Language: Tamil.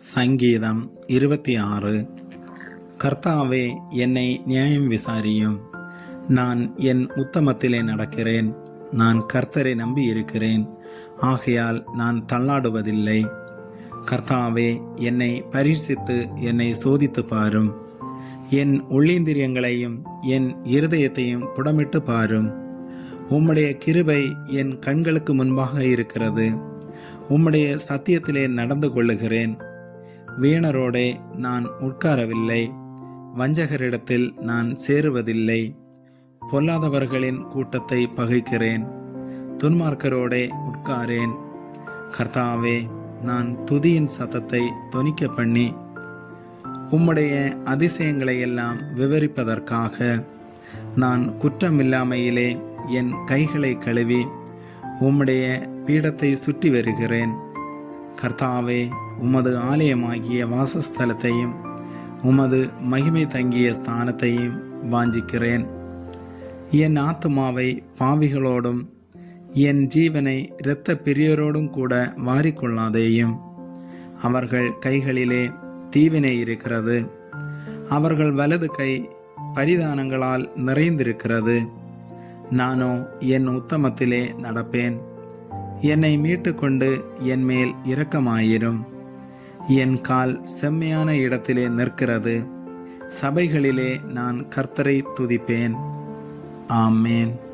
சங்கீதம் இருபத்தி ஆறு கர்த்தாவே என்னை நியாயம் விசாரியும். நான் என் உத்தமத்திலே நடக்கிறேன். நான் கர்த்தரை நம்பி இருக்கிறேன் ஆகையால் நான் தள்ளாடுவதில்லை. கர்த்தாவே என்னை பரீட்சித்து என்னை சோதித்து பாரும். என் உள்ளீந்திரியங்களையும் என் இருதயத்தையும் புடமிட்டு பாரும். உம்முடைய கிருபை என் கண்களுக்கு முன்பாக இருக்கிறது. உம்முடைய சத்தியத்திலே நடந்து கொள்ளுகிறேன். வீணரோடே நான் உட்காரவில்லை. வஞ்சகரிடத்தில் நான் சேருவதில்லை. பொல்லாதவர்களின் கூட்டத்தை பகைக்கிறேன். துன்மார்க்கரோடே உட்காரேன். கர்த்தாவே நான் துதியின் சத்தத்தை தொனிக்க பண்ணி உம்முடைய அதிசயங்களை எல்லாம் விவரிப்பதற்காக நான் குற்றமில்லாமையிலே என் கைகளை கழுவி உம்முடைய பீடத்தை சுற்றி வருகிறேன். கர்த்தாவே உமது ஆலயமாகிய வாசஸ்தலத்தையும் உமது மகிமை தங்கிய ஸ்தானத்தையும் வாஞ்சிக்கிறேன். என் ஆத்மாவை பாவிகளோடும் என் ஜீவனை இரத்த பெரியோரோடும் கூட வாரிக்கொள்ளாதேயும். அவர்கள் கைகளிலே தீவினை இருக்கிறது. அவர்கள் வலது கை பரிதானங்களால் நிறைந்திருக்கிறது. நானோ என் உத்தமத்திலே நடப்பேன். என்னை மீட்டுக்கொண்டு என் மேல் இரக்கமாயிரும். என் கால் செம்மையான இடத்திலே நிற்கிறது. சபைகளிலே நான் கர்த்தரை துதிப்பேன். ஆமேன்.